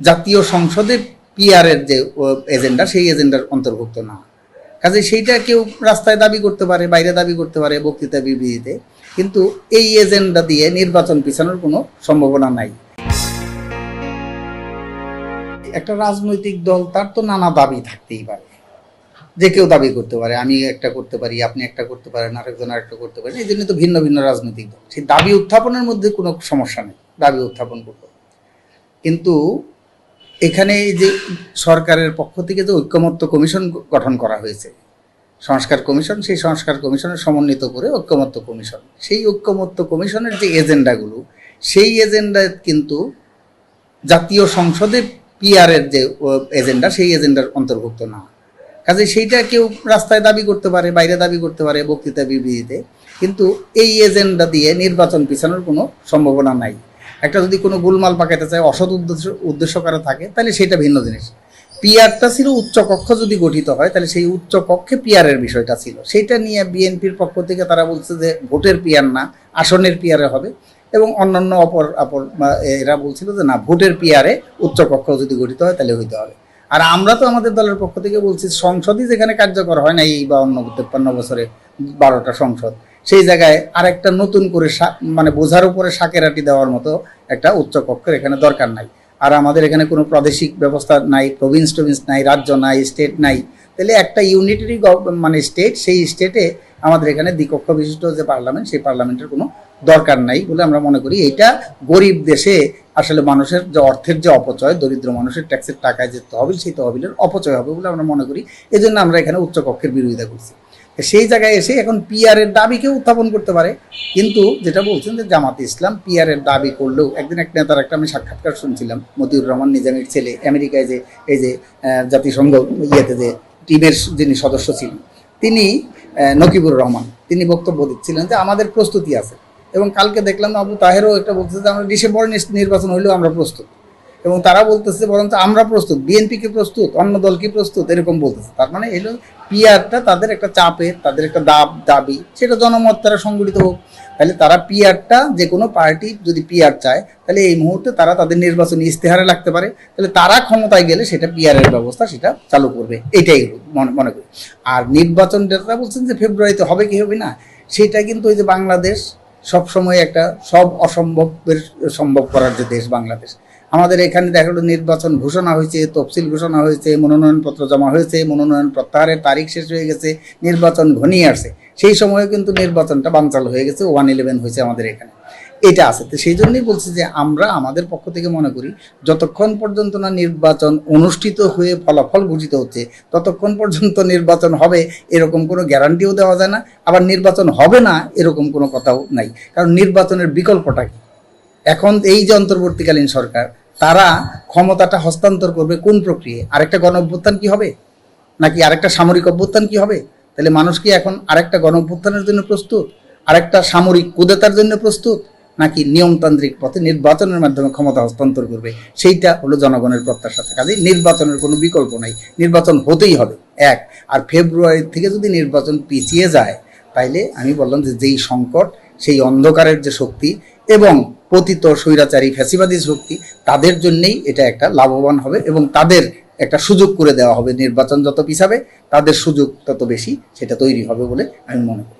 জাতীয় সংসদে পিআরের যে এজেন্ডা সেই এজেন্ডার অন্তর্ভুক্ত না। কাজে সেইটা কেউ রাস্তায় দাবি করতে পারে, বাইরে দাবি করতে পারে বক্তৃতা বিবৃতিতে, কিন্তু এই এজেন্ডা দিয়ে নির্বাচন পিছানোর কোনো সম্ভাবনা নাই। একটা রাজনৈতিক দল, তার তো নানা দাবি থাকতেই পারে। যে কেউ দাবি করতে পারে, আমি একটা করতে পারি, আপনি একটা করতে পারেন, আরেকজন আরেকটা করতে পারেন, এই জন্য তো ভিন্ন ভিন্ন রাজনৈতিক দল। সেই দাবি উত্থাপনের মধ্যে কোনো সমস্যা নেই, দাবি উত্থাপন করতে কিন্তু এখানে যে সরকারের পক্ষ থেকে যে ঐক্যমত্য কমিশন গঠন করা হয়েছে, সংস্কার কমিশন, সেই সংস্কার কমিশনের সমন্বিত করে ঐক্যমত্য কমিশন। সেই ঐক্যমত্য কমিশনের যে এজেন্ডাগুলো, সেই এজেন্ডা কিন্তু জাতীয় সংসদে পিআরের যে এজেন্ডা, সেই এজেন্ডার অন্তর্ভুক্ত না। কাজে সেইটা কেউ রাস্তায় দাবি করতে পারে, বাইরে দাবি করতে পারে বক্তৃতা বিবৃতিতে, কিন্তু এই এজেন্ডা দিয়ে নির্বাচন পিছানোর কোনো সম্ভাবনা নাই। একটা যদি কোনো গোলমাল পাকাতে চায়, অসৎ উদ্দেশ্য উদ্দেশ্য করা থাকে, তাহলে সেটা ভিন্ন জিনিস। পিয়ারটা ছিল উচ্চ কক্ষ যদি গঠিত হয়, তাহলে সেই উচ্চ কক্ষে পিআরের বিষয়টা ছিল। সেইটা নিয়ে বিএনপির পক্ষ থেকে তারা বলছে যে ভোটের পিআর না, আসনের পিয়ারে হবে এবং অন্যান্য অপর অপর এরা বলছিল যে না, ভোটের পিআরে উচ্চ কক্ষ যদি গঠিত হয়, তাহলে হইতে হবে। আর আমরা তো আমাদের দলের পক্ষ থেকে বলছি, সংসদই যেখানে কার্যকর হয় না এই বা অন্য তেপ্পান্ন বছরে বারোটা সংসদ। সেই জায়গায় আরেকটা নতুন করে মানে বোঝার উপরে সাকেরাটি দেওয়ার মতো একটা উচ্চ কক্ষের এখানে দরকার নাই। আর আমাদের এখানে কোনো প্রাদেশিক ব্যবস্থা নাই, প্রভিন্স টভিন্স নাই, রাজ্য নাই, স্টেট নাই। তাহলে একটা ইউনিটারি মানে স্টেট সেই স্টেটে আমাদের এখানে দ্বিকক্ষ বিশিষ্ট যে পার্লামেন্ট সেই পার্লামেন্টের কোনো দরকার নাই বলে আমরা মনে করি। এটা গরিব দেশে আসলে মানুষের যে অর্থের যে অপচয়, দরিদ্র মানুষের ট্যাক্সের টাকায় যে তহবিল, সেই তহবিলের অপচয় হবে বলে আমরা মনে করি। এই জন্য আমরা এখানে উচ্চকক্ষের বিরোধিতা করছি। সেই জায়গায় এসে এখন পিআর এর দাবিকেও উত্থাপন করতে পারে। কিন্তু যেটা বলছেন যে জামাত ইসলাম পিআর এর দাবি করলেও একদিন এক নেতার একটা আমি সাক্ষাৎকার শুনছিলাম, মতিউর রহমান নিজামের ছেলে, আমেরিকায় যে, এই যে জাতিসংঘ ইয়েতে যে টিমের যিনি সদস্য ছিলেন, তিনি নকিবুর রহমান, তিনি বক্তব্য দিচ্ছিলেন যে আমাদের প্রস্তুতি আছে। এবং কালকে দেখলাম আবু তাহেরও একটা বলতেছে যে আমরা ডিসেম্বর নির্বাচন হইলেও আমরা প্রস্তুত। এবং তারা বলতেছে বরঞ্চ আমরা প্রস্তুত বিএনপি কি প্রস্তুত, অন্য দল কি প্রস্তুত, এরকম বলতেছে। তার মানে এলো পিআরটা তাদের একটা চাপের তাদের একটা দাব, দাবি, সেটা জনমত তারা সংগঠিত হোক। তাহলে তারা পিআরটা যে কোনো পার্টি যদি পিআর চায়, তাহলে এই মুহূর্তে তারা তাদের নির্বাচনী ইস্তেহারে লাগতে পারে। তাহলে তারা ক্ষমতায় গেলে সেটা পিআরের ব্যবস্থা সেটা চালু করবে। এটাই মনে মনে করি। আর নির্বাচন যেটা বলছেন যে ফেব্রুয়ারিতে হবে কি হবে না, সেটা কিন্তু ওই যে বাংলাদেশ সবসময় একটা সব অসম্ভবের সম্ভব করার যে দেশ বাংলাদেশ। আমাদের এখানে দেখা গেলো নির্বাচন ঘোষণা হয়েছে, তফসিল ঘোষণা হয়েছে, মনোনয়নপত্র জমা হয়েছে, মনোনয়ন প্রত্যাহারের তারিখ শেষ হয়ে গেছে, নির্বাচন ঘনিয়ে আসছে। সেই সময়ে কিন্তু নির্বাচনটা বানচাল হয়ে গেছে, ওয়ান ইলেভেন হয়েছে আমাদের এখানে। এটা আছে। তো সেই জন্যই বলছি যে আমরা আমাদের পক্ষ থেকে মনে করি, যতক্ষণ পর্যন্ত না নির্বাচন অনুষ্ঠিত হয়ে ফলাফল ঘোষিত হচ্ছে, ততক্ষণ পর্যন্ত নির্বাচন হবে, এরকম কোনো গ্যারান্টিও দেওয়া যায় না। আবার নির্বাচন হবে না, এরকম কোনো কথাও নাই। কারণ নির্বাচনের বিকল্পটা কি? এখন এই যে অন্তর্বর্তীকালীন সরকার তারা ক্ষমতাটা হস্তান্তর করবে কোন প্রক্রিয়ায়? আরেকটা গণ অভ্যুত্থান কি হবে? নাকি আরেকটা সামরিক অভ্যুত্থান কি হবে? তাহলে মানুষ কি এখন আরেকটা গণ অভ্যুত্থানের জন্য প্রস্তুত? আরেকটা সামরিক কুদেতার জন্য প্রস্তুত? নাকি নিয়মতান্ত্রিক পথে নির্বাচনের মাধ্যমে ক্ষমতা হস্তান্তর করবে? সেইটা হলো জনগণের প্রত্যাশা কাজে নির্বাচনের কোনো বিকল্প নাই। নির্বাচন হতেই হবে। এক, আর ফেব্রুয়ারি থেকে যদি নির্বাচন পিছিয়ে যায়, তাইলে আমি বললাম যে যেই সংকট, সেই অন্ধকারের যে শক্তি এবং পতিত স্বৈরাচারী ফ্যাসিবাদী শক্তি তাদের জন্যেই এটা একটা লাভবান হবে এবং তাদের একটা সুযোগ করে দেওয়া হবে নির্বাচন যত পিছাবে, তাদের সুযোগ তত বেশি সেটা তৈরি হবে বলে আমি মনে করি।